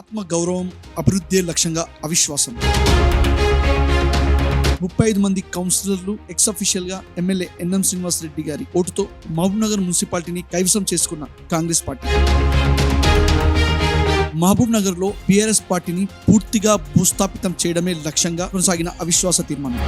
ఆత్మగౌరవం అభివృద్ధే అభివృద్ధి లక్ష్యంగా అవిశ్వాసం. ముప్పై ఐదు మంది కౌన్సిలర్లు ఎక్స్ అఫీషియల్గా ఎమ్మెల్యే ఎన్ఎం శ్రీనివాస్ రెడ్డి గారి ఓటుతో మహబూబ్ నగర్ మున్సిపాలిటీని కైవసం చేసుకున్న కాంగ్రెస్ పార్టీ. మహబూబ్ నగర్లో బీఆర్ఎస్ పార్టీని పూర్తిగా భూస్థాపితం చేయడమే లక్ష్యంగా కొనసాగిన అవిశ్వాస తీర్మానం.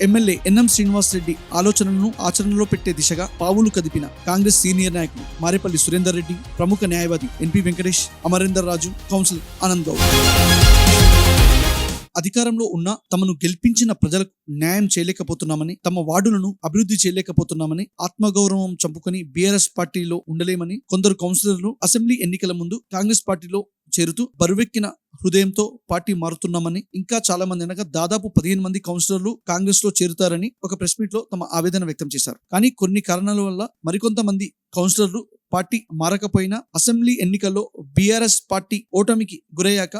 ఎమ్మెల్యే ఎన్ఎం శ్రీనివాస్ రెడ్డి ఆలోచనలను ఆచరణలో పెట్టే దిశగా పావులు కదిపిన కాంగ్రెస్ సీనియర్ నాయకులు మారేపల్లి సురేందర్ రెడ్డి ప్రముఖ న్యాయవాది ఎన్పి వెంకటేష్ అమరేందర్ రాజు కౌన్సిల్ ఆనంద్ గౌడ్ అధికారంలో ఉన్న తమను గెలిపించిన ప్రజలకు న్యాయం చేయలేకపోతున్నామని తమ వార్డులను అభివృద్ధి చేయలేకపోతున్నామని ఆత్మగౌరవం చంపుకొని బీఆర్ఎస్ పార్టీలో ఉండలేమని కొందరు కౌన్సిలర్లు అసెంబ్లీ ఎన్నికల ముందు కాంగ్రెస్ పార్టీలో చేరుతూ బరువెక్కిన హృదయంతో పార్టీ మారుతున్నామని ఇంకా చాలా మంది అనగా దాదాపు పదిహేను మంది కౌన్సిలర్లు కాంగ్రెస్లో చేరుతారని ఒక ప్రెస్ మీట్లో తమ ఆవేదన వ్యక్తం చేశారు. కానీ కొన్ని కారణాల వల్ల మరికొంతమంది కౌన్సిలర్లు పార్టీ మారకపోయినా అసెంబ్లీ ఎన్నికల్లో బీఆర్ఎస్ పార్టీ ఓటమికి గురయ్యాక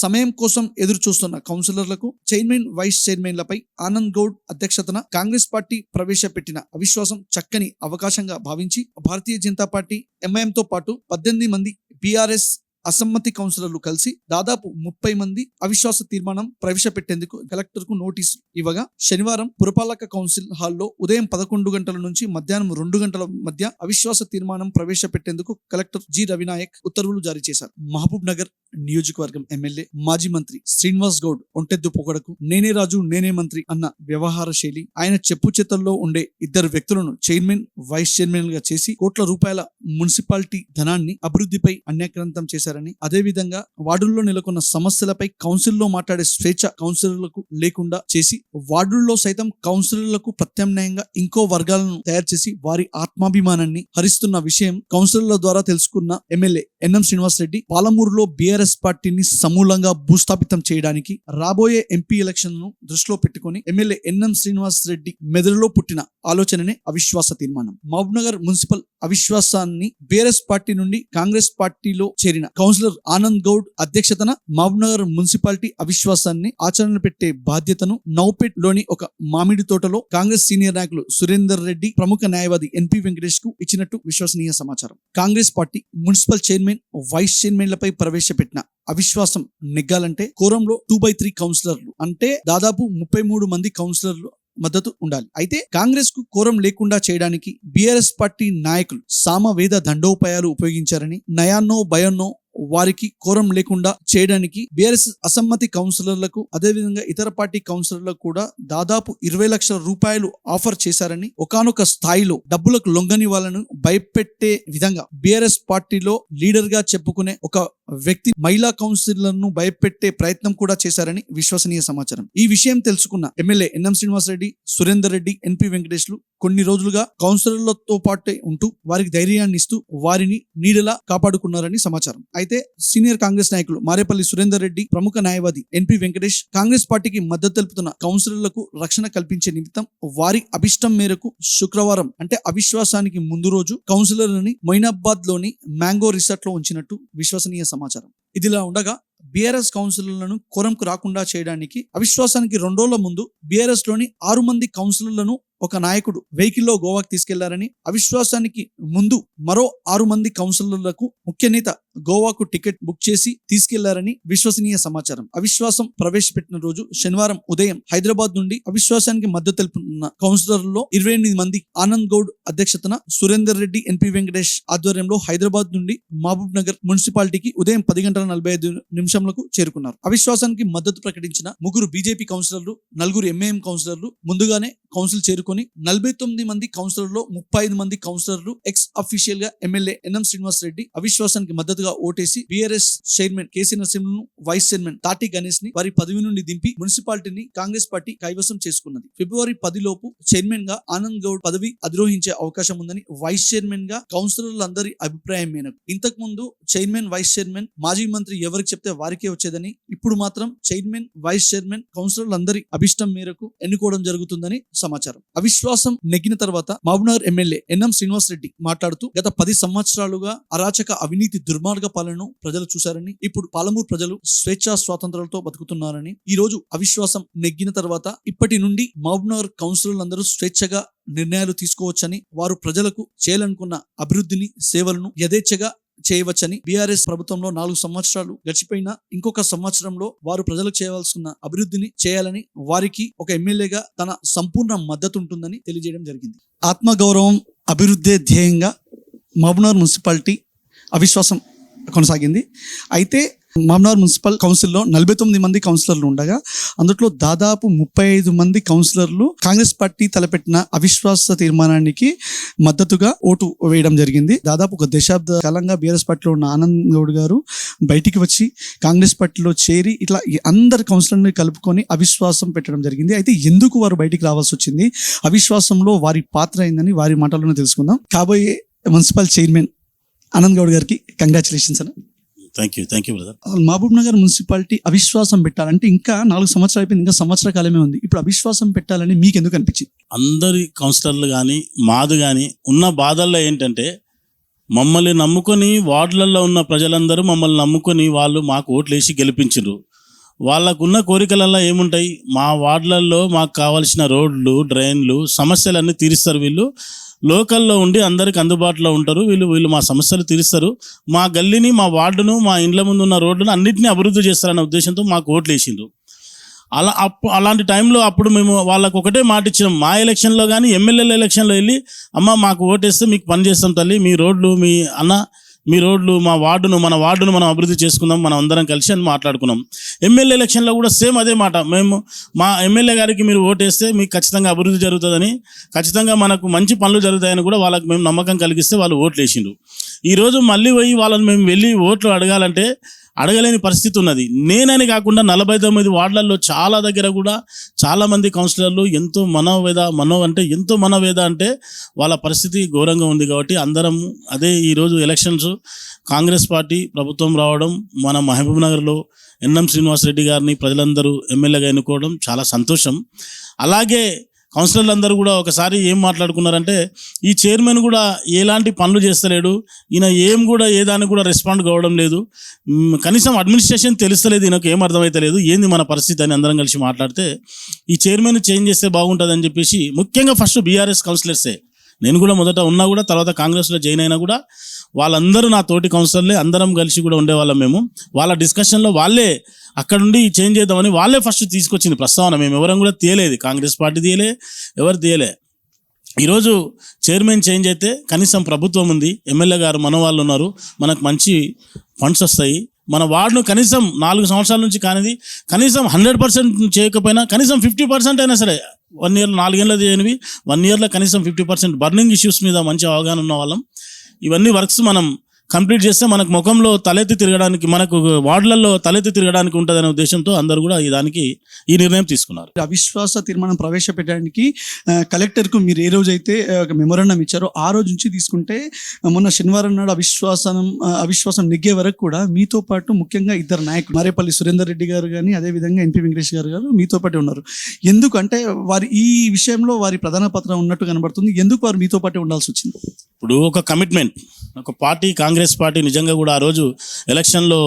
సమయం కోసం ఎదురు చూస్తున్న కౌన్సిలర్లకు చైర్మన్ వైస్ చైర్మన్లపై ఆనంద్ గౌడ్ అధ్యక్షతన కాంగ్రెస్ పార్టీ ప్రవేశపెట్టిన అవిశ్వాసం చక్కని అవకాశంగా భావించి భారతీయ జనతా పార్టీ ఎంఐఎంతో పాటు పద్దెనిమిది మంది బీఆర్ఎస్ అసమ్మతి కౌన్సిలర్లు కలిసి దాదాపు ముప్పై మంది అవిశ్వాస తీర్మానం ప్రవేశపెట్టేందుకు కలెక్టర్కు నోటీసు ఇవ్వగా శనివారం పురపాలక కౌన్సిల్ హాల్లో ఉదయం పదకొండు గంటల నుంచి మధ్యాహ్నం రెండు గంటల మధ్య అవిశ్వాస తీర్మానం ప్రవేశపెట్టేందుకు కలెక్టర్ జి. రవినాయక్ ఉత్తర్వులు జారీ చేశారు. మహబూబ్ నగర్ నియోజకవర్గం ఎమ్మెల్యే మాజీ మంత్రి శ్రీనివాస్ గౌడ్ ఒంటెద్దు పొగడకు నేనే రాజు నేనే మంత్రి అన్న వ్యవహార శైలి ఆయన చెప్పు చేతల్లో ఉండే ఇద్దరు వ్యక్తులను చైర్మన్ వైస్ చైర్మన్గా చేసి కోట్ల రూపాయల మున్సిపాలిటీ ధనాన్ని అభివృద్ధిపై అన్యాక్రాంతం చేశారని. అదేవిధంగా వార్డుల్లో నెలకొన్న సమస్యలపై కౌన్సిల్లో మాట్లాడే స్వేచ్ఛ కౌన్సిలర్లకు లేకుండా చేసి వార్డుల్లో సైతం కౌన్సిలర్లకు ప్రత్యామ్నాయంగా ఇంకో వర్గాలను తయారు చేసి వారి ఆత్మాభిమానాన్ని హరిస్తున్న విషయం కౌన్సిలర్ల ద్వారా తెలుసుకున్న ఎమ్మెల్యే ఎన్ఎం శ్రీనివాస్ రెడ్డి పాలమూరులో బీఆర్ఎస్ పార్టీని సమూలంగా భూస్థాపితం చేయడానికి రాబోయే ఎంపీ ఎలక్షన్ను దృష్టిలో పెట్టుకుని ఎమ్మెల్యే ఎన్ఎం శ్రీనివాస్ రెడ్డి మెదడులో పుట్టిన ఆలోచననే అవిశ్వాస తీర్మానం. మహబూబ్నగర్ మున్సిపల్ అవిశ్వాసాన్ని బీఆర్ఎస్ పార్టీ నుండి కాంగ్రెస్ పార్టీలో చేరిన కౌన్సిలర్ ఆనంద్ గౌడ్ అధ్యక్షతన మహబూబ్నగర్ మున్సిపాలిటీ అవిశ్వాసాన్ని ఆచరణ పెట్టే బాధ్యతను నౌపేట్లోని ఒక మామిడి తోటలో కాంగ్రెస్ సీనియర్ నాయకులు సురేందర్ రెడ్డి ప్రముఖ న్యాయవాది ఎన్పి వెంకటేష్కు ఇచ్చినట్టు విశ్వసనీయ సమాచారం. Congress party municipal chairman vice చైర్మన్లపై ప్రవేశపెట్టిన అవిశ్వాసం నెగ్గాలంటే కోరంలో టూ బై త్రీ కౌన్సిలర్లు అంటే దాదాపు ముప్పై మూడు మంది కౌన్సిలర్లు మద్దతు ఉండాలి. అయితే కాంగ్రెస్కు కోరం లేకుండా చేయడానికి బీఆర్ఎస్ పార్టీ నాయకులు సామవేద దండోపాయాలు ఉపయోగించారని నయాన్నో భయాన్నో వారికి కోరం లేకుండా చేయడానికి బీఆర్ఎస్ అసమ్మతి కౌన్సిలర్లకు అదేవిధంగా ఇతర పార్టీ కౌన్సిలర్లకు కూడా దాదాపు ఇరవై లక్షల రూపాయలు ఆఫర్ చేశారని ఒకానొక స్థాయిలో డబ్బులకు లొంగని వాళ్ళను భయపెట్టే విధంగా బీఆర్ఎస్ పార్టీలో లీడర్గా చెప్పుకునే ఒక వ్యక్తి మహిళా కౌన్సిలర్ను భయపెట్టే ప్రయత్నం కూడా చేశారని విశ్వసనీయ సమాచారం. ఈ విషయం తెలుసుకున్న MLA NM Srinivas Reddy Surender Reddy NP వెంకటేష్లు కొన్ని రోజులుగా కౌన్సిలర్లతో పాటే ఉంటూ వారికి ధైర్యాన్ని ఇస్తూ వారిని నీడలా కాపాడుకున్నారని సమాచారం. అయితే సీనియర్ కాంగ్రెస్ నాయకులు మారేపల్లి సురేందర్ రెడ్డి ప్రముఖ న్యాయవాది ఎన్పి వెంకటేష్ కాంగ్రెస్ పార్టీకి మద్దతు తెలుపుతున్న కౌన్సిలర్లకు రక్షణ కల్పించే నిమిత్తం వారి అభిష్టం మేరకు శుక్రవారం అంటే అవిశ్వాసానికి ముందు రోజు కౌన్సిలర్లని మొయినాబాద్లోని మ్యాంగో రిసార్ట్లో ఉంచినట్టు విశ్వసనీయ సమాచారం. సమాచారం. ఇదిలా ఉండగా బీఆర్ఎస్ కౌన్సిలర్లను కొరంకు రాకుండా చేయడానికి అవిశ్వాసానికి రెండు రోజుల ముందు బీఆర్ఎస్లోని ఆరు మంది కౌన్సిలర్లను ఒక నాయకుడు వెహికల్లో గోవాకి తీసుకెళ్ళారని అవిశ్వాసానికి ముందు మరో ఆరు మంది కౌన్సిలర్లకు ముఖ్య నేత గోవాకు టికెట్ బుక్ చేసి తీసుకెళ్ళారని విశ్వసనీయ సమాచారం. అవిశ్వాసం ప్రవేశపెట్టిన రోజు శనివారం ఉదయం హైదరాబాద్ నుండి అవిశ్వాసానికి మద్దతు తెలుపుతున్న కౌన్సిలర్లో ఇరవై ఎనిమిది మంది ఆనంద్ గౌడ్ అధ్యక్షతన సురేందర్ రెడ్డి ఎన్పి వెంకటేష్ ఆధ్వర్యంలో హైదరాబాద్ నుండి మహబూబ్ నగర్ మున్సిపాలిటీకి ఉదయం పది గంటల నలభై ఐదు నిమిషంలకు చేరుకున్నారు. అవిశ్వాసానికి మద్దతు ప్రకటించిన ముగ్గురు బీజేపీ కౌన్సిలర్లు నలుగురు ఎంఏఎం కౌన్సిలర్లు ముందుగానే కౌన్సిల్ చేరుకొని నలభై తొమ్మిది మంది కౌన్సిలర్లు ముప్పై ఐదు మంది కౌన్సిలర్లు ఎక్స్ అఫీషియల్గా ఎమ్మెల్యే ఎన్ఎం శ్రీనివాస్ రెడ్డి అవిశ్వాసానికి మద్దతుగా ఓటేసి బీఆర్ఎస్ చైర్మన్ కేసీ నరసింహను వైస్ చైర్మన్ తాటి గణేష్ని వారి పదవి నుండి దింపి మున్సిపాలిటీని కాంగ్రెస్ పార్టీ కైవసం చేసుకున్నది. ఫిబ్రవరి పది లోపు చైర్మన్గా ఆనంద్ గౌడ్ పదవి అధిరోహించే అవకాశం ఉందని వైస్ చైర్మన్గా కౌన్సిలర్లందరి అభిప్రాయం మేరకు. ఇంతకు ముందు చైర్మన్ వైస్ చైర్మన్ మాజీ మంత్రి ఎవరికి చెప్తే వారికే వచ్చేదని ఇప్పుడు మాత్రం చైర్మన్ వైస్ చైర్మన్ కౌన్సిలర్లందరి అభిష్టం మేరకు ఎన్నుకోవడం జరుగుతుందని సమాచారం. అవిశ్వాసం నెగ్గిన తర్వాత మహబూబ్నగర్ ఎమ్మెల్యే ఎన్ఎం శ్రీనివాస్ రెడ్డి మాట్లాడుతూ గత పది సంవత్సరాలుగా అరాచక అవినీతి దుర్మ దుర్మార్గ పాలనను ప్రజలు చూశారని ఇప్పుడు పాలమూరు ప్రజలు స్వేచ్ఛా స్వాతంత్రాలతో బతుకుతున్నారని ఈ రోజు అవిశ్వాసం నెగ్గిన తర్వాత ఇప్పటి నుండి మహబూబ్నగర్ కౌన్సిలర్లందరూ స్వేచ్ఛగా నిర్ణయాలు తీసుకోవచ్చని వారు ప్రజలకు చేయాలనుకున్న అభివృద్ధిని సేవలను యథేచ్ఛగా చేయవచ్చని బీఆర్ఎస్ ప్రభుత్వంలో నాలుగు సంవత్సరాలు గడిచిపోయినా ఇంకొక సంవత్సరంలో వారు ప్రజలకు చేయవలసిన అభివృద్ధిని చేయాలని వారికి ఒక ఎమ్మెల్యేగా తన సంపూర్ణ మద్దతు ఉంటుందని తెలియజేయడం జరిగింది. ఆత్మగౌరవం అభివృద్ధి ధ్యేయంగా మహబూబ్నగర్ మున్సిపాలిటీ అవిశ్వాసం కొనసాగింది. అయితే మహబూబ్నగర్ మున్సిపల్ కౌన్సిల్లో నలభై తొమ్మిది మంది కౌన్సిలర్లు ఉండగా అందులో దాదాపు ముప్పై ఐదు మంది కౌన్సిలర్లు కాంగ్రెస్ పార్టీ తలపెట్టిన అవిశ్వాస తీర్మానానికి మద్దతుగా ఓటు వేయడం జరిగింది. దాదాపు ఒక దశాబ్ద కాలంగా బీఆర్ఎస్ పార్టీలో ఉన్న ఆనంద్ గౌడ్ గారు బయటికి వచ్చి కాంగ్రెస్ పార్టీలో చేరి ఇట్లా అందరు అందరి కౌన్సిలర్ని కలుపుకొని అవిశ్వాసం పెట్టడం జరిగింది. అయితే ఎందుకు వారు బయటికి రావాల్సి వచ్చింది? అవిశ్వాసంలో వారి పాత్ర అయిందని వారి మాటల్లోనే తెలుసుకుందాం. కాబోయే మున్సిపల్ చైర్మన్ ఆనంద్ గౌడ్ గారికి కంగ్రాచులేషన్స్ అన్న. Thank you thank you brother Mahabubnagar municipality అవిశ్వాసం పెట్టాలంటే ఇంకా నాలుగు సంవత్సరాలు అయిపోయింది ఇంకా సంవత్సర కాలమే ఉంది. ఇప్పుడు అవిశ్వాసం పెట్టాలని మీకు ఎందుకు అనిపించింది? అందరి కౌన్సిలర్లు కానీ మాది కానీ ఉన్న బాధల్లో ఏంటంటే మమ్మల్ని నమ్ముకొని వార్డులలో ఉన్న ప్రజలందరూ మమ్మల్ని నమ్ముకొని వాళ్ళు మాకు ఓట్లు వేసి గెలిపించారు వాళ్ళకున్న కోరికలల్లో ఏముంటాయి? మా వార్డులలో మాకు కావాల్సిన రోడ్లు డ్రైన్లు సమస్యలన్నీ తీరుస్తారు వీళ్ళు. లోకల్లో ఉండి అందరికి అందుబాటులో ఉంటారు. వీళ్ళు వీళ్ళు మా సమస్యలు తీరుస్తారు. మా గల్లీని మా వార్డును మా ఇండ్ల ముందు ఉన్న రోడ్లను అన్నింటినీ అభివృద్ధి చేస్తారనే ఉద్దేశంతో మాకు ఓట్లు వేసిండు అలా అప్పు అలాంటి టైంలో అప్పుడు మేము వాళ్ళకు ఒకటే మాట ఇచ్చినాం. మా ఎలక్షన్లో కానీ ఎమ్మెల్యేల ఎలక్షన్లో వెళ్ళి అమ్మ మాకు ఓటేస్తే మీకు పని చేస్తాం తల్లి. మీ రోడ్లు మీ అన్న మీ రోడ్లు మా వార్డును మన వార్డును మనం అభివృద్ధి చేసుకుందాం మనం అందరం కలిసి అని మాట్లాడుకున్నాం. ఎమ్మెల్యే ఎలక్షన్లో కూడా సేమ్ అదే మాట. మేము మా ఎమ్మెల్యే గారికి మీరు ఓటేస్తే మీకు ఖచ్చితంగా అభివృద్ధి జరుగుతుందని ఖచ్చితంగా మనకు మంచి పనులు జరుగుతాయని కూడా వాళ్ళకి మేము నమ్మకం కలిగిస్తే వాళ్ళు ఓట్లు వేసిండ్రు ఈరోజు మళ్ళీ పోయి వాళ్ళని మేము వెళ్ళి ఓట్లు అడగాలంటే అడగలేని పరిస్థితి ఉన్నది. నేనని కాకుండా నలభై తొమ్మిది వార్డులలో చాలా దగ్గర కూడా చాలామంది కౌన్సిలర్లు ఎంతో మనోవేద మనో అంటే ఎంతో మనోవేద అంటే వాళ్ళ పరిస్థితి ఘోరంగా ఉంది కాబట్టి అందరం అదే ఈరోజు ఎలక్షన్స్ కాంగ్రెస్ పార్టీ ప్రభుత్వం రావడం మన మహబూబ్నగర్లో ఎన్ఎం శ్రీనివాసరెడ్డి గారిని ప్రజలందరూ ఎమ్మెల్యేగా ఎన్నుకోవడం చాలా సంతోషం. అలాగే కౌన్సిలర్లు అందరూ కూడా ఒకసారి ఏం మాట్లాడుకున్నారంటే ఈ చైర్మన్ కూడా ఎలాంటి పనులు చేస్తలేడు ఈయన ఏం కూడా ఏ దానికి కూడా రెస్పాండ్ కావడం లేదు కనీసం అడ్మినిస్ట్రేషన్ తెలుస్తలేదు ఈయనకు ఏం అర్థమైతలేదు ఏంది మన పరిస్థితి అని అందరం కలిసి మాట్లాడితే ఈ చైర్మన్ చేంజ్ చేస్తే బాగుంటుంది అని చెప్పేసి ముఖ్యంగా ఫస్ట్ బీఆర్ఎస్ కౌన్సిలర్సే నేను కూడా మొదట ఉన్నా కూడా తర్వాత కాంగ్రెస్లో జాయిన్ అయినా కూడా వాళ్ళందరూ నా తోటి కౌన్సిలర్లే అందరం కలిసి కూడా ఉండేవాళ్ళం మేము. వాళ్ళ డిస్కషన్లో వాళ్ళే అక్కడ నుండి చేంజ్ చేద్దామని వాళ్ళే ఫస్ట్ తీసుకొచ్చింది ప్రస్తావన. మేము ఎవరం కూడా తీయలేదు. కాంగ్రెస్ పార్టీ తీయలే ఎవరు తీయలే. ఈరోజు చైర్మన్ చేంజ్ అయితే కనీసం ప్రభుత్వం ఉంది. ఎమ్మెల్యే గారు మన వాళ్ళు ఉన్నారు. మనకు మంచి ఫండ్స్ వస్తాయి. మన వార్డును కనీసం నాలుగు సంవత్సరాల నుంచి కానిది కనీసం హండ్రెడ్ పర్సెంట్ చేయకపోయినా కనీసం ఫిఫ్టీ పర్సెంట్ అయినా సరే వన్ ఇయర్ నాలుగేళ్ళ చేయనివి వన్ ఇయర్లో కనీసం ఫిఫ్టీ పర్సెంట్ బర్నింగ్ ఇష్యూస్ మీద మంచి అవగాహన ఉన్న వాళ్ళం ఇవన్నీ వర్క్స్ మనం కంప్లీట్ చేస్తే మనకు ముఖంలో తలెత్తి తిరగడానికి మనకు వార్డులలో తలెత్తి తిరగడానికి ఉంటుందనే ఉద్దేశంతో అందరూ కూడా ఈ దానికి ఈ నిర్ణయం తీసుకున్నారు. అవిశ్వాస తీర్మానం ప్రవేశపెట్టడానికి కలెక్టర్కు మీరు ఏ రోజైతే అయితే ఒక మెమోరాండం ఇచ్చారో ఆ రోజు నుంచి తీసుకుంటే మొన్న శనివారం నాడు అవిశ్వాసం అవిశ్వాసం నెగ్గే వరకు కూడా మీతో పాటు ముఖ్యంగా ఇద్దరు నాయకులు మారేపల్లి సురేందర్ రెడ్డి గారు కానీ అదేవిధంగా ఎన్పి వెంకటేష్ గారు గారు మీతో పాటే ఉన్నారు. ఎందుకంటే వారి ఈ విషయంలో వారి ప్రధాన పత్రం ఉన్నట్టు కనబడుతుంది. ఎందుకు వారు మీతో పాటే ఉండాల్సి వచ్చింది? ఇప్పుడు ఒక కమిట్మెంట్ ఒక పార్టీ కాంగ్రెస్ పార్టీ నిజంగా కూడా ఆ రోజు ఎలక్షన్లో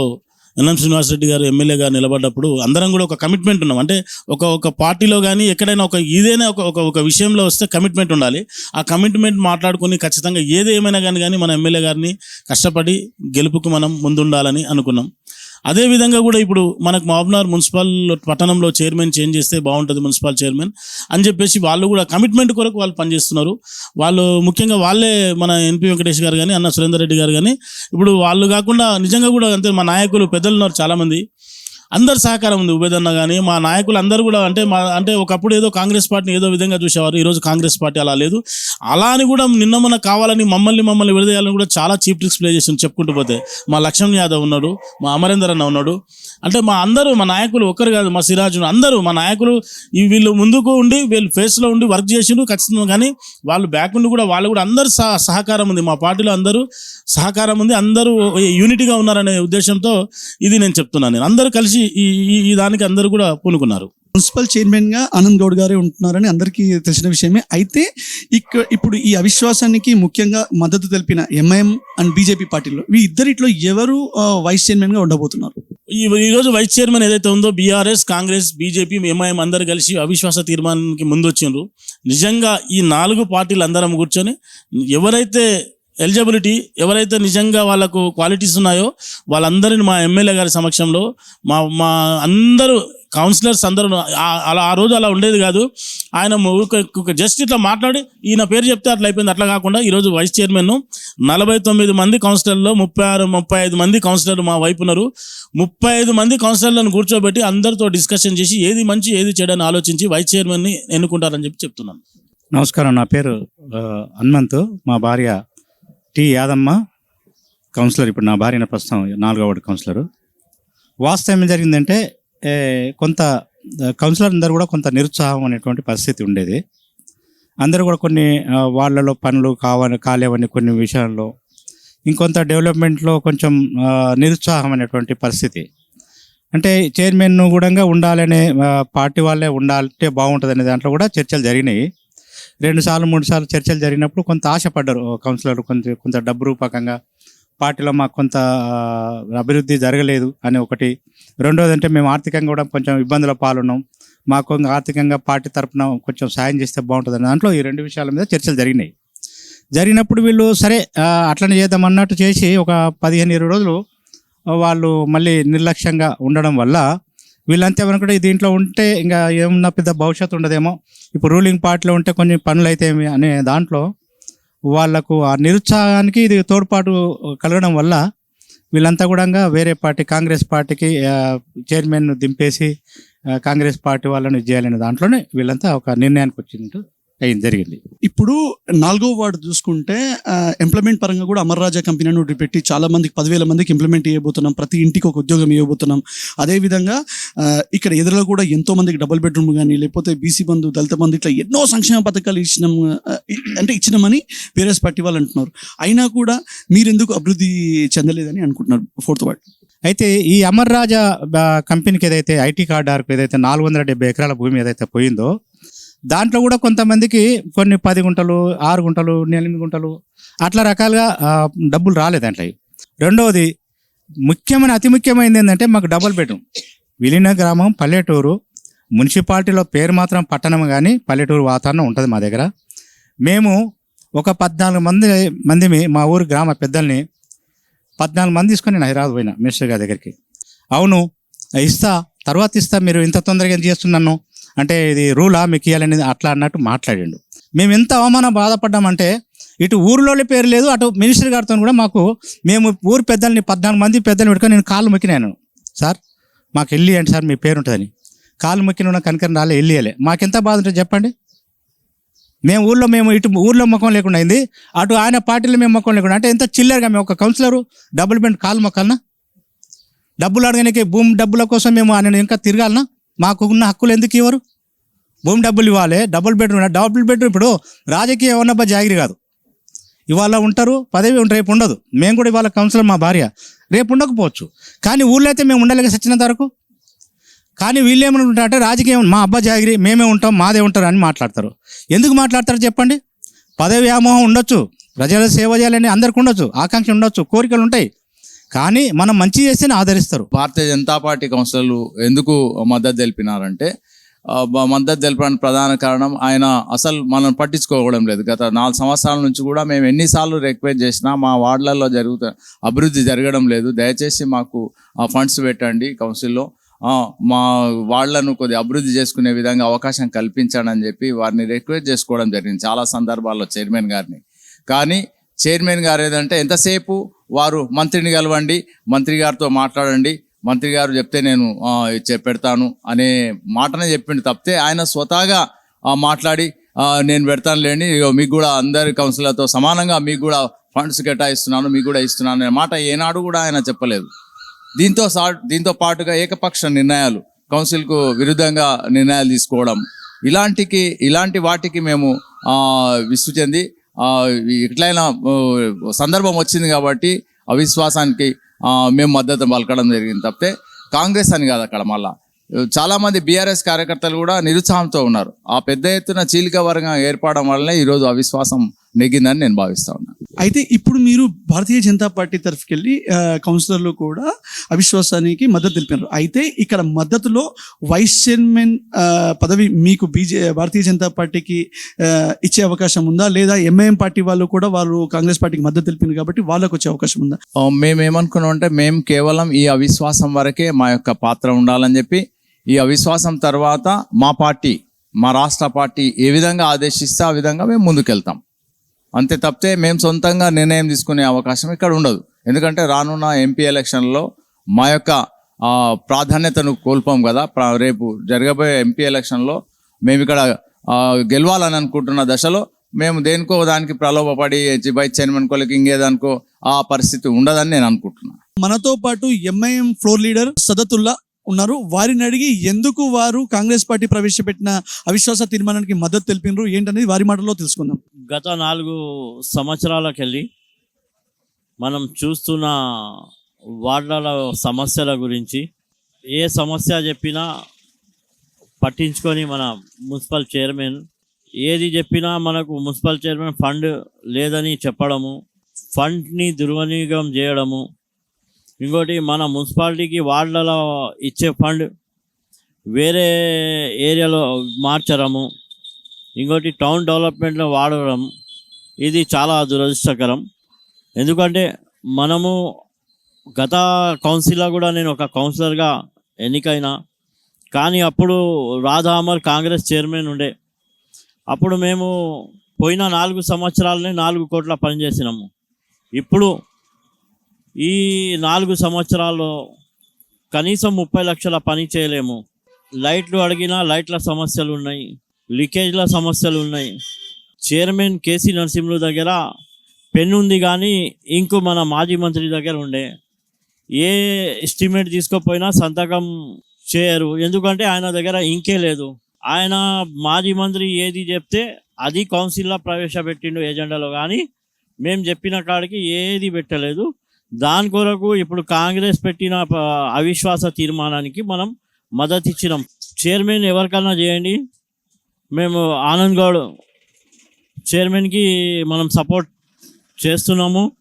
ఎన్ఎం శ్రీనివాసరెడ్డి గారు ఎమ్మెల్యేగా నిలబడ్డప్పుడు అందరం కూడా ఒక కమిట్మెంట్ ఉన్నాం. అంటే ఒక ఒక పార్టీలో కానీ ఎక్కడైనా ఒక ఏదైనా ఒక ఒక ఒక విషయంలో వస్తే కమిట్మెంట్ ఉండాలి. ఆ కమిట్మెంట్ మాట్లాడుకుని ఖచ్చితంగా ఏది ఏమైనా కానీ కానీ మన ఎమ్మెల్యే గారిని కష్టపడి గెలుపుకు మనం ముందుండాలని అనుకున్నాం. అదే విధంగా కూడా ఇప్పుడు మనకు మాబ్నార్ మున్సిపల్ పట్టణంలో చైర్మన్ చేంజ్ చేస్తే బాగుంటుంది మున్సిపల్ చైర్మన్ అని చెప్పేసి వాళ్ళు కూడా కమిట్మెంట్ కొరకు వాళ్ళు పనిచేస్తున్నారు. వాళ్ళు ముఖ్యంగా వాళ్ళే మన ఎన్పి వెంకటేష్ గారు కానీ అన్న సురేందర్ రెడ్డి గారు కానీ ఇప్పుడు వాళ్ళు కాకుండా నిజంగా కూడా అంతే మా నాయకులు పెద్దలు ఉన్నారు చాలామంది. అందరు సహకారం ఉంది ఉబేదన్న కానీ మా నాయకులు అందరూ కూడా అంటే మా అంటే ఒకప్పుడు ఏదో కాంగ్రెస్ పార్టీని ఏదో విధంగా చూసేవారు ఈరోజు కాంగ్రెస్ పార్టీ అలా లేదు. అలా అని కూడా నిన్న మన కావాలని మమ్మల్ని మమ్మల్ని విడదీయాలని కూడా చాలా చీప్ ట్రిక్స్ ప్లే చేసి చెప్పుకుంటూ పోతే. మా లక్ష్మణ్ యాదవ్ ఉన్నాడు మా అమరేందర్ అన్న ఉన్నాడు. అంటే మా అందరూ మా నాయకులు ఒక్కరు కాదు మా సిరాజు అందరూ మా నాయకులు ఈ వీళ్ళు ముందుకు ఉండి వీళ్ళు ఫేస్లో ఉండి వర్క్ చేసిండ్రు ఖచ్చితంగా కానీ వాళ్ళు బ్యాక్ ఉండి కూడా వాళ్ళు కూడా అందరు సహ సహకారం ఉంది. మా పార్టీలో అందరూ సహకారం ఉంది అందరూ యూనిటీగా ఉన్నారనే ఉద్దేశంతో ఇది నేను చెప్తున్నాను నేను. అందరూ కలిసి ఈ ఈ- దానికి అందరూ కూడా పూనుకున్నారు. మున్సిపల్ చైర్మన్గా ఆనంద్ గౌడ్ గారే ఉంటున్నారని అందరికీ తెలిసిన విషయమే. అయితే ఇక్కడ ఇప్పుడు ఈ అవిశ్వాసానికి ముఖ్యంగా మద్దతు తెలిపిన ఎంఐఎం అండ్ బీజేపీ పార్టీలో ఈ ఇద్దరిట్లో ఎవరు వైస్ చైర్మన్గా ఉండబోతున్నారు? ఈ ఈ రోజు వైస్ చైర్మన్ ఏదైతే ఉందో బీఆర్ఎస్ కాంగ్రెస్ బీజేపీ ఎంఐఎం అందరు కలిసి అవిశ్వాస తీర్మానానికి ముందు వచ్చిండ్రు నిజంగా ఈ నాలుగు పార్టీలు అందరం కూర్చొని ఎవరైతే ఎలిజిబిలిటీ ఎవరైతే నిజంగా వాళ్ళకు క్వాలిటీస్ ఉన్నాయో వాళ్ళందరిని మా ఎమ్మెల్యే గారి సమక్షంలో మా మా అందరూ కౌన్సిలర్స్ అందరూ అలా ఆ రోజు అలా ఉండేది కాదు. ఆయన జస్ట్ ఇట్లా మాట్లాడి ఈయన పేరు చెప్తే అట్లా అయిపోయింది. అట్లా కాకుండా ఈరోజు వైస్ చైర్మన్ నలభై తొమ్మిది మంది కౌన్సిలర్లో ముప్పై ఆరు ముప్పై ఐదు మంది కౌన్సిలర్లు మా వైపు ఉన్నారు. ముప్పై ఐదు మంది కౌన్సిలర్లను కూర్చోబెట్టి అందరితో డిస్కషన్ చేసి ఏది మంచి ఏది చెడని ఆలోచించి వైస్ చైర్మన్ని ఎన్నుకుంటారని చెప్పి చెప్తున్నాను. నమస్కారం. నా పేరు హనుమంత్. మా భార్య టి యాదమ్మ కౌన్సిలర్ ఇప్పుడు నా భార్య ప్రస్తుతం నాలుగో వార్డు కౌన్సిలర్ వాస్తవం ఏం జరిగిందంటే కొంత కౌన్సిలర్ అందరూ కూడా కొంత నిరుత్సాహం అనేటువంటి పరిస్థితి ఉండేది. అందరూ కూడా కొన్ని వాళ్ళలో పనులు కావని కాలేవని కొన్ని విషయాల్లో ఇంకొంత డెవలప్మెంట్లో కొంచెం నిరుత్సాహం అనేటువంటి పరిస్థితి. అంటే చైర్మన్ కూడా ఉండాలనే పార్టీ వాళ్ళే ఉండాలంటే బాగుంటుంది అనే దాంట్లో కూడా చర్చలు జరిగినాయి. రెండు సార్లు మూడు సార్లు చర్చలు జరిగినప్పుడు కొంత ఆశపడ్డారు కౌన్సిలర్ కొంత కొంత డబ్బు రూపకంగా. పార్టీలో మాకు కొంత అభివృద్ధి జరగలేదు అని ఒకటి. రెండోది అంటే మేము ఆర్థికంగా కూడా కొంచెం ఇబ్బందుల పాలున్నాం. మాకు ఆర్థికంగా పార్టీ తరఫున కొంచెం సాయం చేస్తే బాగుంటుంది దాంట్లో ఈ రెండు విషయాల మీద చర్చలు జరిగినాయి. జరిగినప్పుడు వీళ్ళు సరే అట్లనే చేద్దాం అన్నట్టు చేసి ఒక పదిహేను ఇరవై రోజులు వాళ్ళు మళ్ళీ నిర్లక్ష్యంగా ఉండడం వల్ల వీళ్ళంతా ఏమనుకుంటే దీంట్లో ఉంటే ఇంకా ఏమన్నా పెద్ద భవిష్యత్తు ఉండదేమో. ఇప్పుడు రూలింగ్ పార్టీలో ఉంటే కొన్ని పనులు అయితే అనే దాంట్లో వాళ్ళకు ఆ నిరుత్సాహానికి ఇది తోడ్పాటు కలగడం వల్ల వీళ్ళంతా కూడా వేరే పార్టీ కాంగ్రెస్ పార్టీకి చైర్మన్ దింపేసి కాంగ్రెస్ పార్టీ వాళ్ళని చేయాలనే దాంట్లోనే వీళ్ళంతా ఒక నిర్ణయానికి వచ్చినట్టు అయింది జరిగింది. ఇప్పుడు నాలుగో వార్డు చూసుకుంటే ఎంప్లాయ్మెంట్ పరంగా కూడా అమర్ రాజా కంపెనీ అని ఒకటి పెట్టి చాలా మందికి పదివేల మందికి ఇంప్లిమెంట్ చేయబోతున్నాం ప్రతి ఇంటికి ఒక ఉద్యోగం ఇవ్వబోతున్నాం. అదేవిధంగా ఇక్కడ ఎదురులో కూడా ఎంతో మందికి డబుల్ బెడ్రూమ్ కానీ లేకపోతే బీసీ బంధు దళిత బంధు ఇట్లా ఎన్నో సంక్షేమ పథకాలు ఇచ్చినాం అంటే ఇచ్చినామని వేరేస్ పార్టీ వాళ్ళు అంటున్నారు. అయినా కూడా మీరెందుకు అభివృద్ధి చెందలేదని అనుకుంటున్నారు ఫోర్త్ వార్డ్. అయితే ఈ అమర్ రాజా కంపెనీకి ఏదైతే ఐటీ కార్డార్కు ఏదైతే నాలుగు వందల డెబ్బై ఎకరాల భూమి ఏదైతే పోయిందో దాంట్లో కూడా కొంతమందికి కొన్ని పది గుంటలు ఆరు గుంటలు ఎనిమిది గుంటలు అట్లా రకాలుగా డబ్బులు రాలేదు దాంట్లో రెండవది ముఖ్యమైన అతి ముఖ్యమైనది ఏంటంటే మాకు డబుల్ బెడ్రూమ్. విలీన గ్రామం పల్లెటూరు. మున్సిపాలిటీలో పేరు మాత్రం పట్టణం కానీ పల్లెటూరు వాతావరణం ఉంటుంది మా దగ్గర. మేము ఒక పద్నాలుగు మంది మందిమి మా ఊరు గ్రామ పెద్దల్ని పద్నాలుగు మంది తీసుకొని నేను హైదరాబాద్ పోయినా మినిస్టర్ గారి దగ్గరికి. అవును ఇస్తా తర్వాత ఇస్తా మీరు ఇంత తొందరగా చేస్తున్నాను అంటే ఇది రూలా మీకు ఇవ్వాలనేది అట్లా అన్నట్టు మాట్లాడిండు. మేము ఎంత అవమానం బాధపడ్డామంటే ఇటు ఊరిలోని పేరు లేదు అటు మినిస్టర్ గారితో కూడా మాకు మేము ఊరు పెద్దల్ని పద్నాలుగు మంది పెద్దల్ని పెట్టుకొని నేను కాళ్ళు మొక్కినాను. సార్ మాకు వెళ్ళి అంటే సార్ మీ పేరు ఉంటుందని. కాళ్ళు మొక్కిన కనకరం రాలే వెళ్ళియలే మాకెంత బాధ ఉంటుంది చెప్పండి. మేము ఊళ్ళో మేము ఇటు ఊళ్ళో ముఖం లేకుండా అయింది అటు ఆయన పార్టీలో మేము ముఖం లేకుండా అంటే ఎంత చిల్లరగా మేము ఒక కౌన్సిలరు డబుల్ బెండ్ కాలు మొక్కాలనా? డబ్బులు అడగడానికి భూమి డబ్బుల కోసం మేము ఆయన ఇంకా తిరగాలనా? మాకు ఉన్న హక్కులు ఎందుకు ఇవ్వరు? భూమి డబ్బులు ఇవ్వాలి డబుల్ బెడ్రూమ్ డబుల్ బెడ్రూమ్ ఇప్పుడు రాజకీయ ఎవరినబ్బా జాగిరి కాదు. ఇవాళ ఉంటారు పదవి ఉంటారు రేపు ఉండదు. మేము కూడా ఇవాళ కౌన్సిలర్ మా భార్య. రేపు ఉండకపోవచ్చు. కానీ ఊళ్ళో అయితే మేము ఉండలేక సచ్చినంత వరకు? కానీ వీళ్ళు ఏమనుకుంటారు అంటే రాజకీయం మా అబ్బా జాగిరి మేమే ఉంటాం మాదే ఉంటారు అని మాట్లాడతారు. ఎందుకు మాట్లాడతారు చెప్పండి? పదవి వ్యామోహం ఉండొచ్చు. ప్రజల సేవ చేయాలని అందరికి ఉండొచ్చు. ఆకాంక్ష ఉండొచ్చు. కోరికలు ఉంటాయి. కానీ మనం మంచి చేస్తేనే ఆదరిస్తారు. భారతీయ జనతా పార్టీ కౌన్సిలర్లు ఎందుకు మద్దతు తెలిపినారంటే మద్దతు తెలపడానికి ప్రధాన కారణం ఆయన అసలు మనం పట్టించుకోవడం లేదు. గత నాలుగు సంవత్సరాల నుంచి కూడా మేము ఎన్నిసార్లు రిక్వెస్ట్ చేసినా మా వార్డులలో జరుగుత అభివృద్ధి జరగడం లేదు. దయచేసి మాకు ఆ ఫండ్స్ పెట్టండి కౌన్సిల్లో. మా వాళ్ళను కొద్దిగా అభివృద్ధి చేసుకునే విధంగా అవకాశం కల్పించాడని చెప్పి వారిని రిక్వెస్ట్ చేసుకోవడం జరిగింది. చాలా సందర్భాల్లో చైర్మన్ గారిని. కానీ చైర్మన్ గారు ఏదంటే ఎంతసేపు వారు మంత్రిని కలవండి మంత్రి గారితో మాట్లాడండి మంత్రి గారు చెప్తే నేను పెడతాను అనే మాటనే చెప్పిండు. తప్పితే ఆయన స్వతహాగా మాట్లాడి నేను పెడతాను లేండి మీకు కూడా అందరి కౌన్సిలర్తో సమానంగా మీకు కూడా ఫండ్స్ కేటాయిస్తున్నాను మీకు కూడా ఇస్తున్నాను అనే మాట ఏనాడు కూడా ఆయన చెప్పలేదు. దీంతో సా దీంతో పాటుగా ఏకపక్ష నిర్ణయాలు కౌన్సిల్కు విరుద్ధంగా నిర్ణయాలు తీసుకోవడం. ఇలాంటికి ఇలాంటి వాటికి మేము ఆ, విసుగు చెంది ఎట్లయినా సందర్భం వచ్చింది కాబట్టి అవిశ్వాసానికి మేము మద్దతు పలకడం జరిగింది తప్పితే కాంగ్రెస్ అని కాదు అక్కడ మళ్ళా. చాలామంది బీఆర్ఎస్ కార్యకర్తలు కూడా నిరుత్సాహంతో ఉన్నారు. ఆ పెద్ద ఎత్తున చీలిక వర్గం ఏర్పడడం వల్లనే ఈరోజు అవిశ్వాసం నెగ్గిందని నేను భావిస్తా ఉన్నాను అయితే ఇప్పుడు మీరు భారతీయ జనతా పార్టీ తరఫుకెళ్ళి కౌన్సిలర్లు కూడా అవిశ్వాసానికి మద్దతు తెలిపారు. అయితే ఇక్కడ మద్దతులో వైస్ చైర్మన్ పదవి మీకు బీజే భారతీయ జనతా పార్టీకి ఇచ్చే అవకాశం ఉందా? లేదా ఎంఐఎం పార్టీ వాళ్ళు కూడా వాళ్ళు కాంగ్రెస్ పార్టీకి మద్దతు తెలిపింది కాబట్టి వాళ్ళకు వచ్చే అవకాశం ఉందా? ఆ, మేము ఏమనుకున్నాం అంటే మేము కేవలం ఈ అవిశ్వాసం వరకే మా యొక్క పాత్ర ఉండాలని చెప్పి ఈ అవిశ్వాసం తర్వాత మా పార్టీ మా రాష్ట్ర పార్టీ ఏ విధంగా ఆదేశిస్తే ఆ విధంగా మేము ముందుకెళ్తాం. అంతే తప్పితే మేము సొంతంగా నిర్ణయం తీసుకునే అవకాశం ఇక్కడ ఉండదు. ఎందుకంటే రానున్న ఎంపీ ఎలక్షన్లో మా యొక్క ప్రాధాన్యతను కోల్పోం కదా. రేపు జరగబోయే ఎంపీ ఎలక్షన్లో మేము ఇక్కడ గెలవాలని అనుకుంటున్న దశలో మేము దేనికో దానికి ప్రలోభపడి వైస్ చైర్మన్ కోలకి ఇంకేదానికో ఆ పరిస్థితి ఉండదని నేను అనుకుంటున్నాను. మనతో పాటు ఎంఐఎం ఫ్లోర్ లీడర్ సదతుల్లా ఉన్నారు. వారిని అడిగి ఎందుకు వారు కాంగ్రెస్ పార్టీ ప్రవేశపెట్టిన అవిశ్వాస తీర్మానానికి మద్దతు తెలిపినారు ఏంటనేది వారి మాటల్లో తెలుసుకుందాం. గత నాలుగు సంవత్సరాలకెళ్ళి మనం చూస్తున్న వార్డుల సమస్యల గురించి ఏ సమస్య చెప్పినా పట్టించుకొని మన మున్సిపల్ చైర్మన్ ఏది చెప్పినా మనకు మున్సిపల్ చైర్మన్ ఫండ్ లేదని చెప్పడము ఫండ్ని దుర్వినియోగం చేయడము ఇంకోటి మన మున్సిపాలిటీకి వార్డులలో ఇచ్చే ఫండ్ వేరే ఏరియాలో మార్చడము. ఇంకోటి టౌన్ డెవలప్మెంట్లో వాడడం. ఇది చాలా దురదృష్టకరం. ఎందుకంటే మనము గత కౌన్సిల్లో కూడా నేను ఒక కౌన్సిలర్గా ఎన్నికైనా కానీ అప్పుడు రాధా అమర్ కాంగ్రెస్ చైర్మన్ ఉండే. అప్పుడు మేము పోయిన నాలుగు సంవత్సరాలనే నాలుగు కోట్ల పనిచేసినాము ఇప్పుడు ఈ నాలుగు సంవత్సరాల్లో కనీసం ముప్పై లక్షల పని చేయలేము. లైట్లు అడిగినా లైట్ల సమస్యలు ఉన్నాయి లీకేజ్ల సమస్యలు ఉన్నాయి చైర్మన్ కేసీ నరసింహులు దగ్గర పెన్ ఉంది కానీ ఇంకు మన మాజీ మంత్రి దగ్గర ఉండే. ఏ ఎస్టిమేట్ తీసుకోపోయినా సంతకం చేయరు. ఎందుకంటే ఆయన దగ్గర ఇంకే లేదు. ఆయన మాజీ మంత్రి ఏది చెప్తే అది కౌన్సిల్లో ప్రవేశపెట్టిండు ఎజెండాలో కానీ మేము చెప్పిన కాడికి ఏది పెట్టలేదు. దాని కొరకు ఇప్పుడు కాంగ్రెస్ పెట్టిన ప- అవిశ్వాస తీర్మానానికి మనం మద్దతు ఇచ్చినాం చైర్మన్ ఎవరికన్నా చేయండి. మేము ఆనంద్ గౌడ్ చైర్మన్కి మనం సపోర్ట్ చేస్తున్నాము.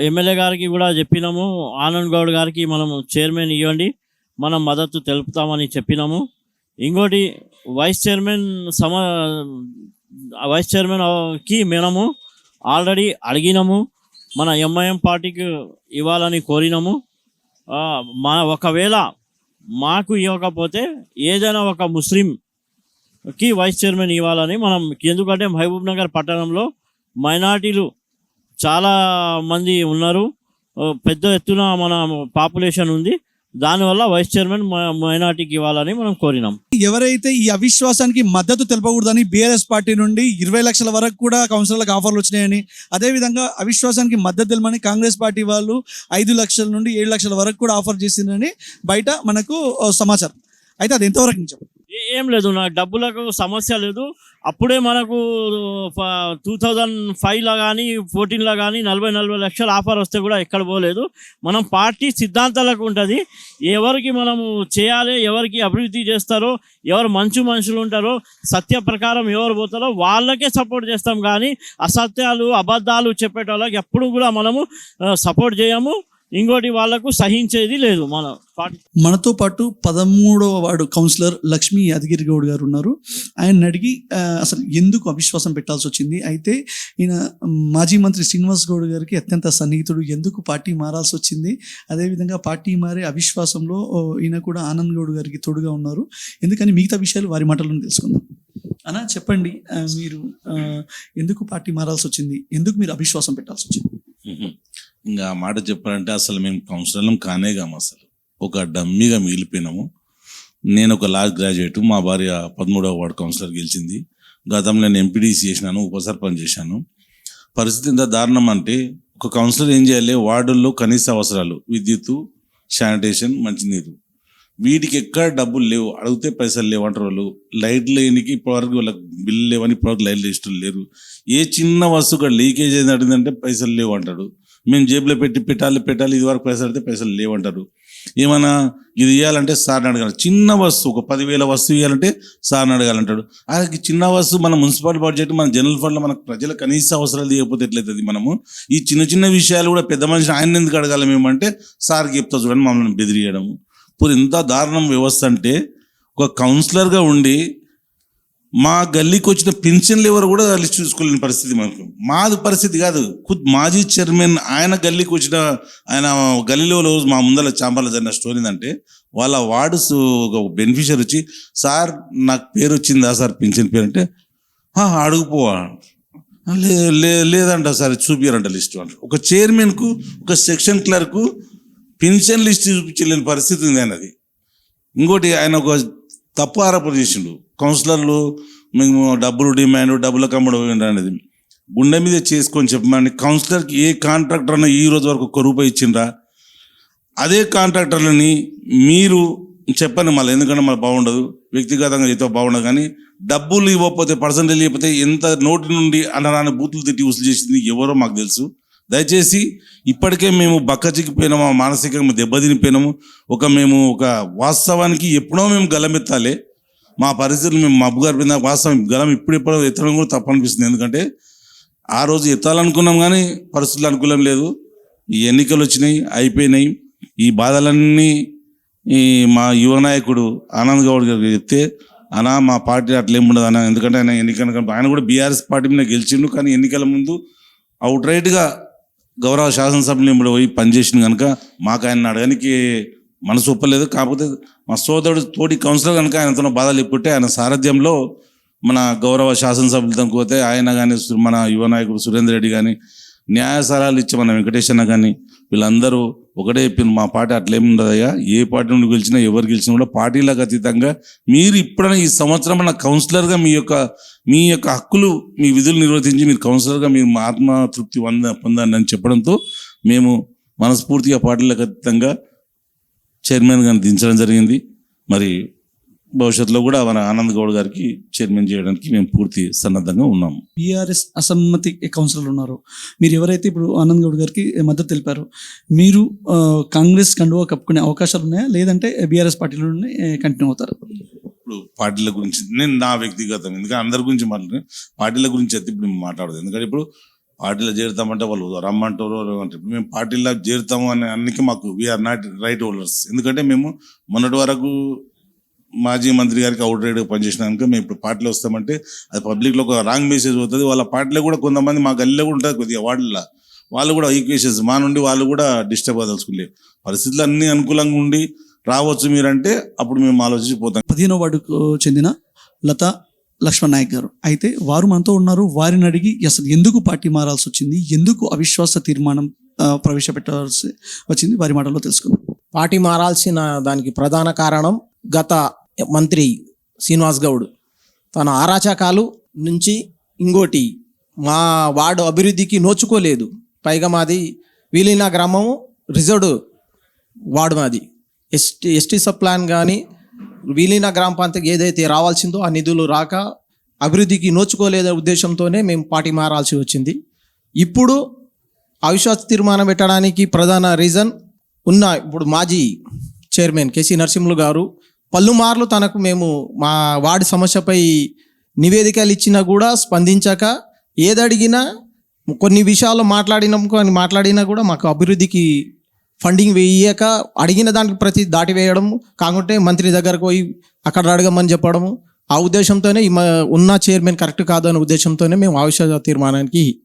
ఎమ్మెల్యే గారికి కూడా చెప్పినాము. ఆనంద్ గౌడ్ గారికి మనం చైర్మన్ ఇవ్వండి. మనం మద్దతు తెలుపుతామని చెప్పినాము. ఇంకోటి వైస్ చైర్మన్ సమ వైస్ చైర్మన్కి మనము ఆల్రెడీ అడిగినాము. మన ఎంఐఎం పార్టీకి ఇవ్వాలని కోరినాము. మా ఒకవేళ మాకు ఇవ్వకపోతే ఏదైనా ఒక ముస్లింకి వైస్ చైర్మన్ ఇవ్వాలని మనం ఎందుకంటే మహబూబ్ నగర్ పట్టణంలో మైనార్టీలు చాలా మంది ఉన్నారు. పెద్ద ఎత్తున మన పాపులేషన్ ఉంది. దానివల్ల వైస్ చైర్మన్ మైనార్టీకి ఇవ్వాలని మనం కోరినాం. ఎవరైతే ఈ అవిశ్వాసానికి మద్దతు తెలపకూడదని బీఆర్ఎస్ పార్టీ నుండి ఇరవై లక్షల వరకు కూడా కౌన్సిలర్లకు ఆఫర్లు వచ్చినాయని అదేవిధంగా అవిశ్వాసానికి మద్దతు తెలమని కాంగ్రెస్ పార్టీ వాళ్ళు ఐదు లక్షల నుండి ఏడు లక్షల వరకు కూడా ఆఫర్ చేసిందని బయట మనకు సమాచారం. అయితే అది ఎంతవరకు నిజం? ఏం లేదు నాకు డబ్బులకు సమస్య లేదు. అప్పుడే మనకు టూ థౌజండ్ ఫైవ్లో కానీ ఫోర్టీన్లో కానీ నలభై నలభై లక్షల ఆఫర్ వస్తే కూడా ఎక్కడ పోలేదు. మనం పార్టీ సిద్ధాంతాలకు ఉంటుంది. ఎవరికి మనము చేయాలి ఎవరికి అభివృద్ధి చేస్తారో ఎవరు మంచి మనుషులు ఉంటారో సత్య ప్రకారం ఎవరు పోతారో వాళ్ళకే సపోర్ట్ చేస్తాం. కానీ అసత్యాలు అబద్ధాలు చెప్పేటోళ్ళకి ఎప్పుడు కూడా మనము సపోర్ట్ చేయము. ఇంకోటి వాళ్ళకు సహించేది లేదు మన మనతో పాటు పదమూడవ వార్డు కౌన్సిలర్ లక్ష్మీ యాదగిరి గౌడ్ గారు ఉన్నారు. ఆయన అడిగి అసలు ఎందుకు అవిశ్వాసం పెట్టాల్సి వచ్చింది? అయితే ఈయన మాజీ మంత్రి శ్రీనివాస్ గౌడ్ గారికి అత్యంత సన్నిహితుడు. ఎందుకు పార్టీ మారాల్సి వచ్చింది? అదేవిధంగా పార్టీ మారే అవిశ్వాసంలో ఈయన కూడా ఆనంద్ గౌడ్ గారికి తోడుగా ఉన్నారు. ఎందుకని మిగతా విషయాలు వారి మాటలను తెలుసుకుందాం. అన్నా చెప్పండి మీరు ఎందుకు పార్టీ మారాల్సి వచ్చింది? ఎందుకు మీరు అవిశ్వాసం పెట్టాల్సి వచ్చింది. ఇంకా ఆ మాట చెప్పాలంటే అసలు మేము కౌన్సిలర్లం కానే కాము అసలు. ఒక డమ్మీగా మిగిలిపోయినాము. నేను ఒక లాస్ట్ గ్రాడ్యుయేట్ మా భార్య పదమూడవ వార్డు కౌన్సిలర్ గెలిచింది. గతంలో నేను ఎంపీడీసీ చేసినాను ఉప సర్పంచ్ చేశాను. పరిస్థితి ఎంత దారుణం అంటే ఒక కౌన్సిలర్ ఏం చేయాలి? వార్డుల్లో కనీస అవసరాలు విద్యుత్ శానిటేషన్ మంచినీరు. వీటికి ఎక్కడ డబ్బులు లేవు అడిగితే పైసలు లేవు అంటారు వాళ్ళు. లైట్లు లేనికి ఇప్పటివరకు వాళ్ళకి బిల్లు లేవని ఇప్పటివరకు లైట్లు ఇష్టం లేరు. ఏ చిన్న వస్తువు లీకేజ్ అయింది అడిగిందంటే పైసలు లేవు అంటాడు. మేము జేబులో పెట్టి పెట్టాలి పెట్టాలి ఇది వరకు పైసలు అయితే పైసలు లేవంటారు. ఏమైనా ఇది ఇవ్వాలంటే సార్ని అడగాలి. చిన్న వస్తువు ఒక పదివేల వస్తువు ఇవ్వాలంటే సార్ని అడగాలంటాడు. అది చిన్న వస్తువు మన మున్సిపాలిటీ బడ్జెట్ మన జనరల్ ఫండ్లో మనకు ప్రజల కనీస అవసరాలు తీయకపోతే ఎట్లయితుంది మనము? ఈ చిన్న చిన్న విషయాలు కూడా పెద్ద మనిషి ఆయన ఎందుకు అడగాలి మేమంటే సార్కి చెప్తా చూడండి మమ్మల్ని బెదిరియడము. ఇప్పుడు ఇంత దారుణం వ్యవస్థ అంటే ఒక కౌన్సిలర్గా ఉండి మా గల్లీకి వచ్చిన పెన్షన్లు ఎవరు కూడా లిస్ట్ చూసుకోలేని పరిస్థితి మనకు. మాది పరిస్థితి కాదు. ఖుద్ మాజీ చైర్మన్ ఆయన గల్లీకి వచ్చిన ఆయన గల్లీలో రోజు మా ముందర చాంబాల జరిగిన స్టోరీ ఏంటంటే వాళ్ళ వార్డు ఒక బెనిఫిషియర్ వచ్చి సార్ నాకు పేరు వచ్చిందా సార్ పింఛన్ పేరు? అంటే "ఆ, అడుగుపోవా లే లే- లేదంట సార్ చూపియారంట లిస్ట్ అంట ఒక చైర్మన్కు ఒక సెక్షన్ క్లర్కు పెన్షన్ లిస్ట్ చూపించలేని పరిస్థితి ఉంది ఆయనది. ఇంకోటి ఆయన ఒక తప్పు ఆరోపణ చేసిండు. కౌన్సిలర్లు మేము డబ్బులు డిమాండ్ డబ్బుల కమ్మడు అనేది. గుండె మీద చేసుకొని చెప్పమని కౌన్సిలర్కి ఏ కాంట్రాక్టర్ అన్న ఈ రోజు వరకు ఒక్క రూపాయి ఇచ్చిండ్రా? అదే కాంట్రాక్టర్లని మీరు చెప్పండి మళ్ళీ ఎందుకంటే మళ్ళీ బాగుండదు. వ్యక్తిగతంగా అయితే బాగుండదు కానీ డబ్బులు ఇవ్వకపోతే పర్సంటేజ్ ఇవ్వకపోతే ఎంత నోటి నుండి అనరాని బూతులు తిట్టి వసూలు చేసింది ఎవరో మాకు తెలుసు. దయచేసి ఇప్పటికే మేము బక్కచిక్కిపోయినాము మానసికంగా దెబ్బతినిపోయినాము. ఒక మేము ఒక వాస్తవానికి ఎప్పుడో మేము గలమెత్తాలి. మా పరిస్థితులు మేము మబ్బు గారిపోయిన వాస్తవం గలం ఇప్పుడెప్పుడో ఎత్తడం కూడా తప్పనిపిస్తుంది. ఎందుకంటే ఆ రోజు ఎత్తాలనుకున్నాం కానీ పరిస్థితులు అనుకూలం లేదు. ఈ ఎన్నికలు వచ్చినాయి అయిపోయినాయి. ఈ బాధలన్నీ ఈ మా యువ నాయకుడు ఆనంద్ గౌడ్ గారు చెప్తే అనా మా పార్టీ అట్లేం ఉండదు అన్న. ఎందుకంటే ఆయన ఎన్నికల ఆయన కూడా బీఆర్ఎస్ పార్టీ మీద గెలిచిండు. కానీ ఎన్నికల ముందు అవుట్ రైట్గా గౌరవ శాసనసభ్యులు ఇప్పుడు పోయి పనిచేసింది కనుక మాకు ఆయన అడగడానికి మనసు ఒప్పలేదు. కాకపోతే మా సోదరుడు తోటి కౌన్సిలర్ కనుక ఆయనతో బాధలు ఇప్పుంటే ఆయన సారథ్యంలో మన గౌరవ శాసనసభ్యులతో పోతే ఆయన కానీ మన యువ నాయకుడు సురేందర్ రెడ్డి కానీ న్యాయ సలహాలు ఇచ్చే మన వెంకటేష్ అన్న కానీ వీళ్ళందరూ ఒకటే చెప్పిన మా పార్టీ అట్లేముండదయ్యా ఏ పార్టీ నుండి గెలిచినా ఎవరు గెలిచినా కూడా పార్టీలకు అతీతంగా మీరు ఇప్పుడైనా ఈ సంవత్సరం నా కౌన్సిలర్గా మీ యొక్క మీ యొక్క హక్కులు మీ విధులు నిర్వర్తించి మీరు కౌన్సిలర్గా మీరు ఆత్మతృప్తి తృప్తి పొంద పొందండి అని చెప్పడంతో మేము మనస్ఫూర్తిగా పార్టీలకు అతీతంగా చైర్మన్ గారిని దించడం జరిగింది. మరి భవిష్యత్తులో కూడా మన ఆనంద్ గౌడ్ గారికి చైర్మన్ చేయడానికి మేము పూర్తి సన్నద్ధంగా ఉన్నాము బీఆర్ఎస్ అసమ్మతి కౌన్సిలర్లు ఉన్నారు. మీరు ఎవరైతే ఇప్పుడు ఆనంద్ గౌడ్ గారికి మద్దతు తెలిపారో మీరు కాంగ్రెస్ కండువా కప్పుకునే అవకాశాలు ఉన్నాయా? లేదంటే బీఆర్ఎస్ పార్టీలోనే కంటిన్యూ అవుతారు? ఇప్పుడు పార్టీల గురించి నేను నా వ్యక్తిగతం ఎందుకంటే అందరి గురించి మాట్లాడు పార్టీల గురించి అయితే ఇప్పుడు మేము మాట్లాడదు. ఎందుకంటే ఇప్పుడు పార్టీలో చేరుతామంటే వాళ్ళు రమ్మంటారు ఇప్పుడు మేము పార్టీలో చేరుతాము అనే అన్నికి మాకు వీఆర్ నాట్ రైట్ హోల్డర్స్ ఎందుకంటే మేము మొన్నటి వరకు మాజీ మంత్రి గారికి అవుట్ రైడ్ పనిచేసినాక మేము ఇప్పుడు పార్టీలో వస్తామంటే అది పబ్లిక్లో ఒక రాంగ్ మెసేజ్ అవుతుంది వాళ్ళ పార్టీలో కూడా కొంతమంది మా గల్లీలో కూడా ఉంటుంది కొద్దిగా వార్డుల్లో. వాళ్ళు కూడా ఈక్వేషన్స్ మా నుండి వాళ్ళు కూడా డిస్టర్బ్ అవ్వదలుచుకోలే పరిస్థితులు అన్ని అనుకూలంగా ఉండి రావచ్చు మీరంటే అప్పుడు మేము ఆలోచించి పోతాం. పదిహేనో వార్డుకు చెందిన లత లక్ష్మణ్ నాయక్ గారు. అయితే వారు మనతో ఉన్నారు. వారిని అడిగి అసలు ఎందుకు పార్టీ మారాల్సి వచ్చింది? ఎందుకు అవిశ్వాస తీర్మానం ప్రవేశపెట్టాల్సి వచ్చింది? వారి మాటల్లో తెలుసుకుందాం. పార్టీ మారాల్సిన దానికి ప్రధాన కారణం గత మంత్రి శ్రీనివాస్ గౌడ్ తన ఆరాచకాలు నుంచి ఇంకోటి మా వార్డు అభివృద్ధికి నోచుకోలేదు. పైగా మాది విలీన గ్రామం రిజర్వ్డ్ వార్డు మాది. ఎస్టీ ఎస్టీ సబ్ ప్లాన్ కానీ విలీన గ్రామ ప్రాంతం ఏదైతే రావాల్సిందో ఆ నిధులు రాక అభివృద్ధికి నోచుకోలేదనే ఉద్దేశంతోనే మేము పార్టీ మారాల్సి వచ్చింది. ఇప్పుడు అవిశ్వాస తీర్మానం పెట్టడానికి ప్రధాన రీజన్ ఉన్న ఇప్పుడు మాజీ చైర్మన్ కేసీ నరసింహులు గారు పలుమార్లు తనకు మేము మా వార్డు సమస్యపై నివేదికలు ఇచ్చినా కూడా స్పందించాక ఏదడిగినా కొన్ని విషయాలు మాట్లాడినాం కానీ మాట్లాడినా కూడా మాకు అభివృద్ధికి ఫండింగ్ వేయక అడిగిన దానికి ప్రతి దాటి వేయడం కాకుంటే మంత్రి దగ్గరకు పోయి అక్కడ అడగమని చెప్పడము ఆ ఉద్దేశంతోనే ఉన్న చైర్మన్ కరెక్ట్ కాదు అనే ఉద్దేశంతోనే మేము ఆవిష తీర్మానానికి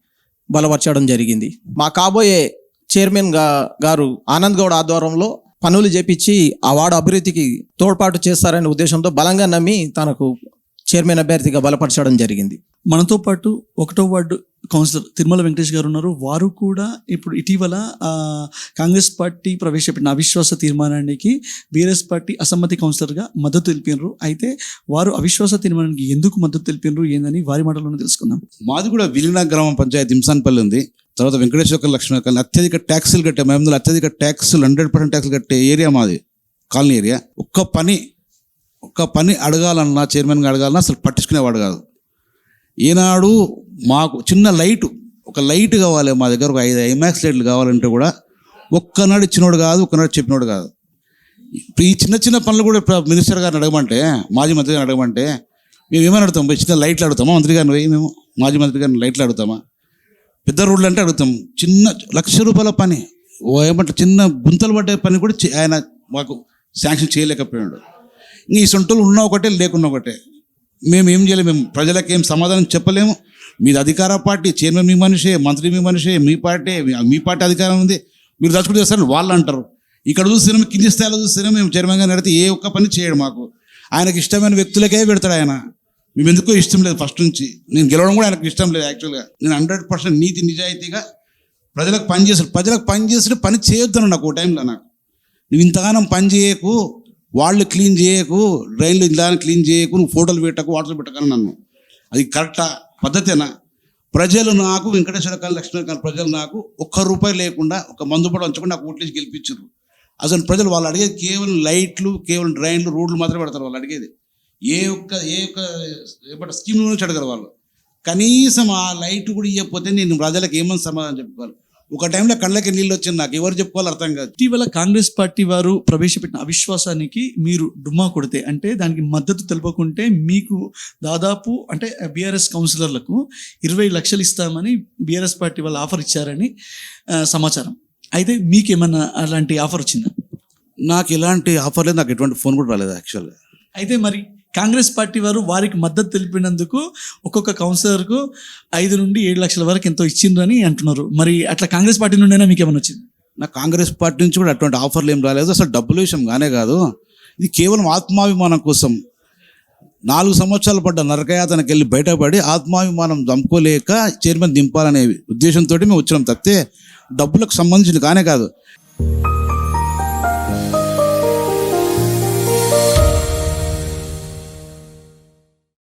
బలపరచడం జరిగింది. మా కాబోయే చైర్మన్గా గారు ఆనంద్ గౌడ్ ఆధ్వర్యంలో పనులు చేపించి ఆ వార్డు అభివృద్ధికి తోడ్పాటు చేస్తారనే ఉద్దేశంతో బలంగా నమ్మి తనకు చైర్మన్ అభ్యర్థిగా బలపరచడం జరిగింది. మనతో పాటు ఒకటో వార్డు కౌన్సిలర్ తిరుమల వెంకటేష్ గారు ఉన్నారు. వారు కూడా ఇప్పుడు ఇటీవల ఆ, కాంగ్రెస్ పార్టీ ప్రవేశపెట్టిన అవిశ్వాస తీర్మానానికి బీఆర్ఎస్ పార్టీ అసమ్మతి కౌన్సిలర్గా మద్దతు తెలిపినారు అయితే వారు అవిశ్వాస తీర్మానానికి ఎందుకు మద్దతు తెలిపినారు ఏందని వారి మాటల్లోనే తెలుసుకుందాం. మాది కూడా విలీన గ్రామ పంచాయతీ హింసాన్పల్లి ఉంది. తర్వాత వెంకటేశ్వర లక్ష్మణ కాలనీ అత్యధిక ట్యాక్సులు కట్టే మేము అత్యధిక ట్యాక్సులు హండ్రెడ్ పర్సెంట్ ట్యాక్సులు కట్టే ఏరియా మాది కాలనీ ఏరియా. ఒక్క పని ఒక్క పని అడగాలన్నా చైర్మన్గా అడగాలన్నా అసలు పట్టించుకునేవాడు కాదు. ఈనాడు మాకు చిన్న లైటు ఒక లైట్ కావాలి మా దగ్గర ఒక ఐదు ఐమాక్స్ లైట్లు కావాలంటే కూడా ఒక్కనాడు ఇచ్చినోడు కాదు ఒక్కనాడు చెప్పినోడు కాదు. ఇప్పుడు ఈ చిన్న చిన్న పనులు కూడా మినిస్టర్ గారిని అడగమంటే మాజీ మంత్రి గారిని అడగమంటే మేము ఏమైనా అడుగుతాం? పోయి చిన్న లైట్లు అడుగుతామా? మంత్రి గారిని పోయి మేము మాజీ మంత్రి గారిని లైట్లు అడుగుతామా? పెద్ద రోడ్లు అంటే అడుగుతాం. చిన్న లక్ష రూపాయల పని. ఓ చిన్న గుంతలు పడ్డే పని కూడా ఆయన మాకు శాంక్షన్ చేయలేకపోయాడు. ఈ సొంటలు ఉన్న ఒకటే లేకున్నా ఒకటే. మేము ఏం చేయలేము మేము ప్రజలకు ఏం సమాధానం చెప్పలేము. మీది అధికార పార్టీ చైర్మన్ మీ మనిషే మంత్రి మీ మనిషే మీ పార్టీ మీ- పార్టీ అధికారం ఉంది. మీరు దచ్చుకుంటే చేస్తారు వాళ్ళు అంటారు. ఇక్కడ చూస్తున్నాము కింది స్థాయిలో చూస్తున్నాము మేము చైర్మన్ గారిని అడిగితే ఏ ఒక్క పని చేయడు మాకు. ఆయనకి ఇష్టమైన వ్యక్తులకే పెడతాడు ఆయన. మేము ఎందుకో ఇష్టం లేదు ఫస్ట్ నుంచి. నేను గెలవడం కూడా ఆయనకు ఇష్టం లేదు యాక్చువల్గా నేను హండ్రెడ్ పర్సెంట్ నీతి నిజాయితీగా ప్రజలకు పని చేస్తాడు ప్రజలకు పని చేస్తే పని చేయొద్దాను నాకు ఓ టైంలో నాకు. నువ్వు ఇంతగానం పని చేయకు వాళ్ళు క్లీన్ చేయకు డ్రైన్లు ఇలా క్లీన్ చేయకు నువ్వు ఫోటోలు పెట్టకు వాటర్ పెట్టకని నన్ను. అది కరెక్టా పద్ధతేనా? ప్రజలు నాకు వెంకటేశ్వర కాని లక్ష్మీ కాని ప్రజలు నాకు ఒక్క రూపాయి లేకుండా ఒక మందు పడ ఉంచకుండా నాకు ఓట్లేసి గెలిపించారు. అసలు ప్రజలు వాళ్ళు అడిగేది కేవలం లైట్లు కేవలం డ్రైన్లు రోడ్లు మాత్రమే పెడతారు వాళ్ళు అడిగేది. ఏ ఒక్క ఏ ఒక్క ఏమంటారు స్కీమ్ నుంచి అడగరు వాళ్ళు. కనీసం ఆ లైట్ కూడా ఇవ్వకపోతే నేను ప్రజలకు ఏమని సమాధానం చెప్పుకోవాలి? ఒక టైంలో కళ్ళకి నీళ్ళు వచ్చింది నాకు ఎవరు చెప్పుకోవాలి అర్థం కాదు. ఇటీవల కాంగ్రెస్ పార్టీ వారు ప్రవేశపెట్టిన అవిశ్వాసానికి మీరు డుమ్మా కొడితే అంటే దానికి మద్దతు తెలుపకుంటే మీకు దాదాపు అంటే బీఆర్ఎస్ కౌన్సిలర్లకు ఇరవై లక్షలు ఇస్తామని బీఆర్ఎస్ పార్టీ వాళ్ళు ఆఫర్ ఇచ్చారని సమాచారం. అయితే మీకు ఏమన్నా అలాంటి ఆఫర్ వచ్చిందా? నాకు ఇలాంటి ఆఫర్ లేదు నాకు ఎటువంటి ఫోన్ కూడా రాలేదు యాక్చువల్గా అయితే మరి కాంగ్రెస్ పార్టీ వారు వారికి మద్దతు తెలిపినందుకు ఒక్కొక్క కౌన్సిలర్కు ఐదు నుండి ఏడు లక్షల వరకు ఎంతో ఇచ్చిండ్రని అంటున్నారు. మరి అట్లా కాంగ్రెస్ పార్టీ నుండైనా మీకు ఏమైనా వచ్చింది? నాకు కాంగ్రెస్ పార్టీ నుంచి కూడా అటువంటి ఆఫర్లు ఏం రాలేదు. అసలు డబ్బుల విషయం కానే కాదు. ఇది కేవలం ఆత్మాభిమానం కోసం. నాలుగు సంవత్సరాలు పడ్డ నరకయాతనకి వెళ్ళి బయటపడి ఆత్మాభిమానం చంపుకోలేక చైర్మన్ దింపాలనే ఉద్దేశంతో మేము వచ్చినాం తప్పితే డబ్బులకు సంబంధించింది కానే కాదు.